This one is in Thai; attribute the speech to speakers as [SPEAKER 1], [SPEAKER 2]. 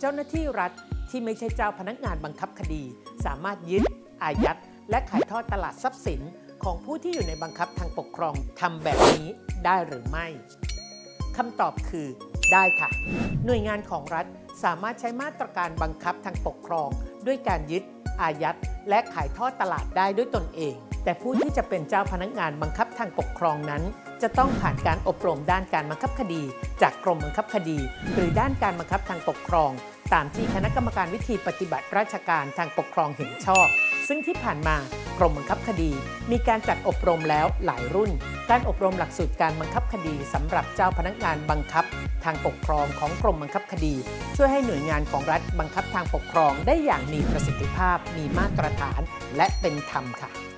[SPEAKER 1] เจ้าหน้าที่รัฐที่ไม่ใช่เจ้าพนักงานบังคับคดี สามารถยึด อายัด และขายทอดตลาดทรัพย์สิน ของผู้ที่อยู่ในบังคับทางปกครองทำแบบนี้ได้หรือไม่คำตอบคือ ได้ค่ะ หน่วยงานของรัฐสามารถใช้มาตรการบังคับทางปกครอง ด้วยการยึด อายัด และขายทอดตลาดได้ด้วยตนเอง แต่ผู้ที่จะเป็นเจ้าพนักงานบังคับทางปกครองนั้น จะต้องผ่านการอบรมด้านการบังคับคดี จากกรมบังคับคดี หรือด้านการบังคับทางปกครอง ตามที่คณะกรรมการวิธีปฏิบัติราชการทางปกครองเห็นชอบ ซึ่งที่ผ่านมา รมบังคับคดี มีการจัดอบรมแล้วหลายรุ่น การอบรมหลักสูตรการบังคับคดีสำหรับเจ้าพนักงานบังคับ ทางปกครองของกรมบังคับคดี ช่วยให้หน่วยงานของรัฐบังคับทางปกครองได้อย่างมีประสิทธิภาพ มีมาตรฐาน และเป็นธรรมค่ะ